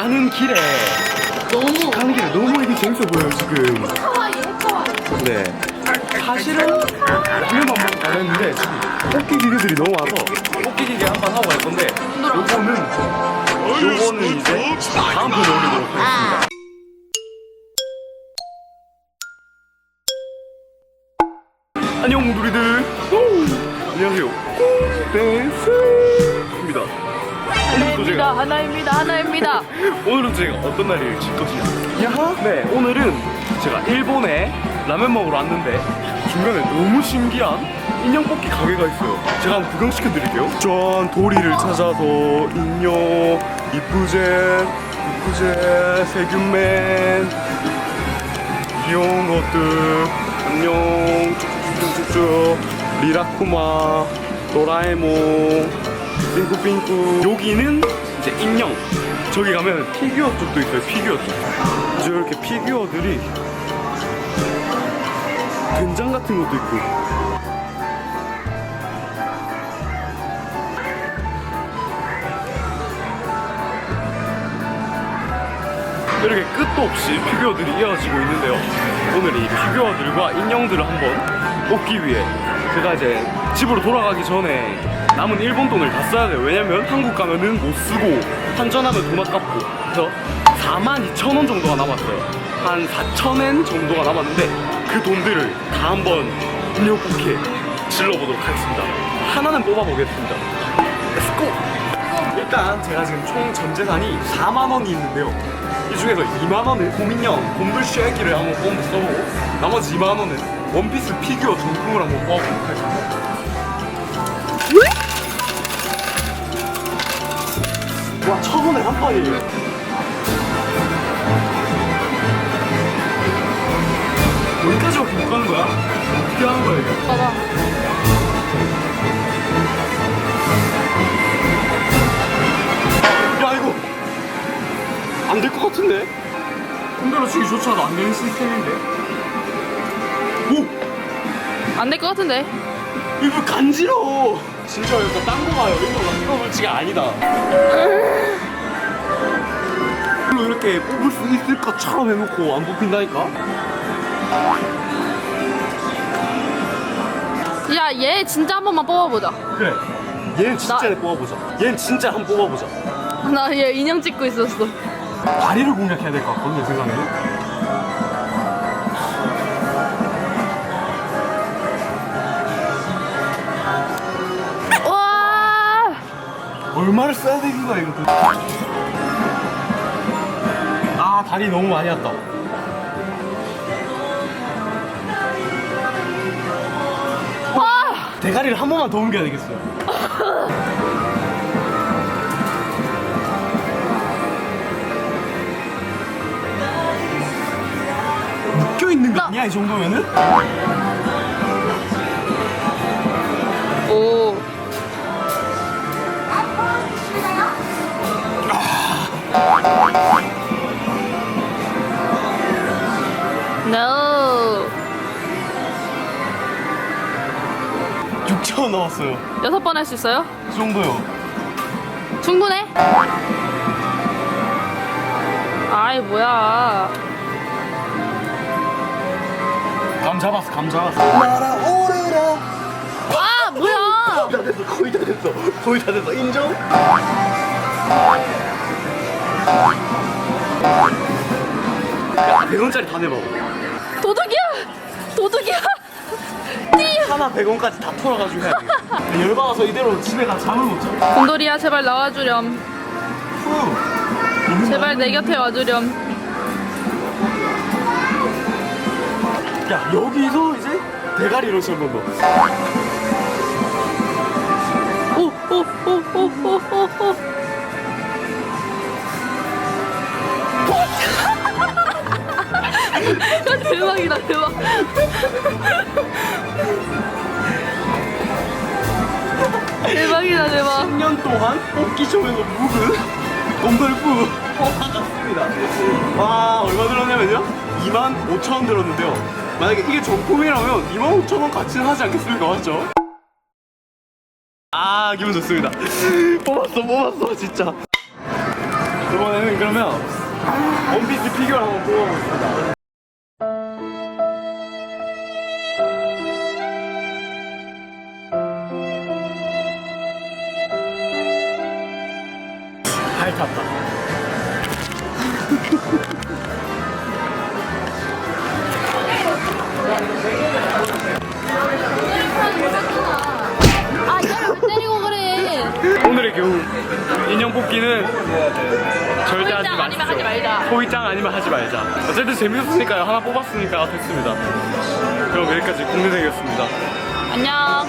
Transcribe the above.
가는 길에 너무 가는 길에 너무 이게 재밌어 보여요 지금. 하와이 네. 사실은 라면만 먹고 가는데 지금 뽑기 기계들이 너무 많아서 뽑기 기계 한 번 하고 갈 건데 요거는 요거는 이제 다음 편에 올리도록 하겠습니다. 안녕 무두리들. 안녕하세요. 댄스입니다. 하나입니다 하나입니다 하나입니다 오늘은 제가 어떤 날일지 것이냐? 야하? 네, 오늘은 제가 일본에 라면 먹으러 왔는데 중간에 너무 신기한 인형 뽑기 가게가 있어요. 제가 한번 구경시켜 드릴게요. 전 도리를 찾아서 인형, 이쁘제, 이쁘제, 세균맨, 귀여운 것들, 안녕, 쭉쭉쭉쭉, 리라쿠마, 도라에몽, 핑크핑크. 여기는 이제 인형. 저기 가면 피규어 쪽도 있어요, 피규어 쪽. 이렇게 피규어들이 된장 같은 것도 있고. 이렇게 끝도 없이 피규어들이 이어지고 있는데요. 오늘 이 피규어들과 인형들을 한번 뽑기 위해 제가 이제 집으로 돌아가기 전에 남은 일본 돈을 다 써야 돼요. 왜냐면 한국 가면은 못 쓰고 환전하면 돈 아깝고 그래서 4만 2천 원 정도가 남았어요. 한 4천 엔 정도가 남았는데 그 돈들을 다 한번 뽑기에 질러보도록 하겠습니다. 하나는 뽑아보겠습니다. Go! 일단 제가 지금 총 전 재산이 4만 원이 있는데요. 이 중에서 2만 원을 곰인형 곰돌 쉐기를 한번 뽑아 써보고 나머지 2만 원은 원피스 피규어 정품을 한번 뽑아보도록 하겠습니다. 와, 천 원에 한 판이에요. 여기까지 밖에 못 가는 거야? 어떻게 하는 거야, 이게? 봐봐 야, 이거 안 될 것 같은데? 손가락 치기조차도 안 되는 시스템인데? 오! 안 될 것 같은데 이거 간지러워. 진짜 이거 딴거 봐요. 이거 이거 물치가 아니다. 이걸로 이렇게 뽑을 수 있을 것처럼 해놓고 안 뽑힌다니까? 야 얘 진짜 한 번만 뽑아보자 그래. 얘는 진짜 나- 뽑아보자. 얘는 진짜 한번 뽑아보자. 나 얘 인형 찍고 있었어 다리를 공략해야 될 것 같거든, 내 생각에는. 얼마를 써야 되는 거야, 이거. 아, 다리 너무 많이 왔다. 와! 대가리를 한 번만 더 옮겨야 되겠어요. 묶여 있는 거 나- 아니야 이 정도면은? 오 6천 원 나왔어요. 여섯 번 할 수 있어요? 이 정도요. 충분해? 아이 뭐야 감 잡았어, 감 잡았어. 날아오르라. 아 뭐야 다 됐어, 거의 다 됐어, 거의 다 됐어. 인정? 야, 100원짜리 다 내봐. 도둑이야 도둑이야 띠 하나 100원까지 다 털어가지고 해야 돼. 열받아서 이대로 집에 가 잠을 못 자. 곰돌이야 제발 나와주렴 후. 제발 내 곁에 와주렴 야 여기서 이제 대가리로 번 더. 오오오오오오오 야 대박이다 대박 대박이다 대박 10년 동안 뽑기쇼에서 묵은 곰돌프 받았습니다. 와 얼마 들었냐면요? 2만 5천 원 들었는데요. 만약에 이게 정품이라면 2만 5천 원 가치는 하지 않겠습니까? 맞죠? 아 기분 좋습니다. 뽑았어 뽑았어 진짜. 이번에는 그러면 원피스 피규어를 한번 뽑아보겠습니다. 인형 뽑기는 절대 하지 소위장 마시죠. 아니면 하지 말자. 소위장 아니면 하지 말자. 어쨌든 재밌었으니까요. 하나 뽑았으니까 됐습니다. 그럼 여기까지 공대생이었습니다. 안녕. 안녕.